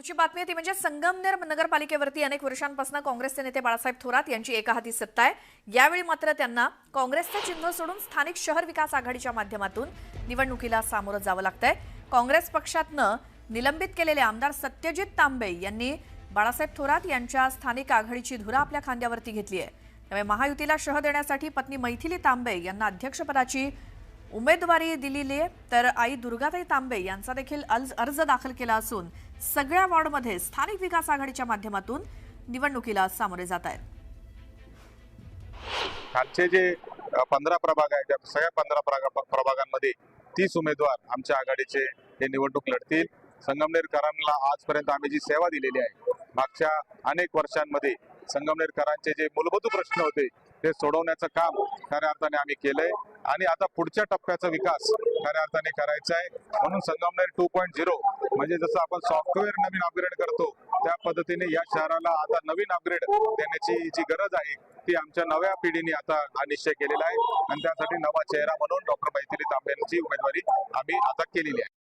पुढची बातमी ती म्हणजे संगमनेर नगरपालिकेवरती अनेक वर्षांपासून काँग्रेसचे नेते बाळासाहेब थोरात यांची एका हाती सत्ता आहे. यावेळी मात्र त्यांना काँग्रेसचं चिन्ह सोडून स्थानिक शहर विकास आघाडीच्या माध्यमातून निवडणुकीला सामोरं जावं लागतंय. काँग्रेस पक्षातनं निलंबित केलेले आमदार सत्यजित तांबे यांनी बाळासाहेब थोरात यांच्या स्थानिक आघाडीची धुरा आपल्या खांद्यावरती घेतली आहे. त्यामुळे महायुतीला शह देण्यासाठी पत्नी मैथिली तांबे यांना अध्यक्षपदाची उमेदवारी दिलेली आहे. तर आई दुर्गाताई तांबे यांचा देखील अर्ज दाखल केला असून सगळ्या वॉर्डमध्ये स्थानिक विकास आघाडीच्या माध्यमातून निवडणुकीला सामोरे जात आहेत. खालचे जे पंधरा प्रभाग आहेत त्या सगळ्या पंधरा प्रभागांमध्ये तीस उमेदवार आमच्या आघाडीचे हे निवडणूक लढतील. संगमनेरकरांना आजपर्यंत आम्ही जी सेवा दिलेली आहे मागच्या अनेक वर्षांमध्ये संगमनेरकरांचे जे मूलभूत प्रश्न होते ते सोडवण्याचं काम खऱ्या अर्थाने आम्ही केलंय. आणि आता पुढच्या टप्प्याचा विकास खऱ्या अर्थाने करायचा आहे. म्हणून संगमनेर टू पॉईंट झिरो म्हणजे जसं आपण सॉफ्टवेअर नवीन अपग्रेड करतो त्या पद्धतीने या शहराला आता नवीन अपग्रेड देण्याची जी गरज आहे ती आमच्या नव्या पिढीने आता हा निश्चय केलेला आहे. आणि त्यासाठी नवा चेहरा म्हणून डॉक्टर मैथिली तांबे यांची उमेदवारी आम्ही आता केलेली आहे.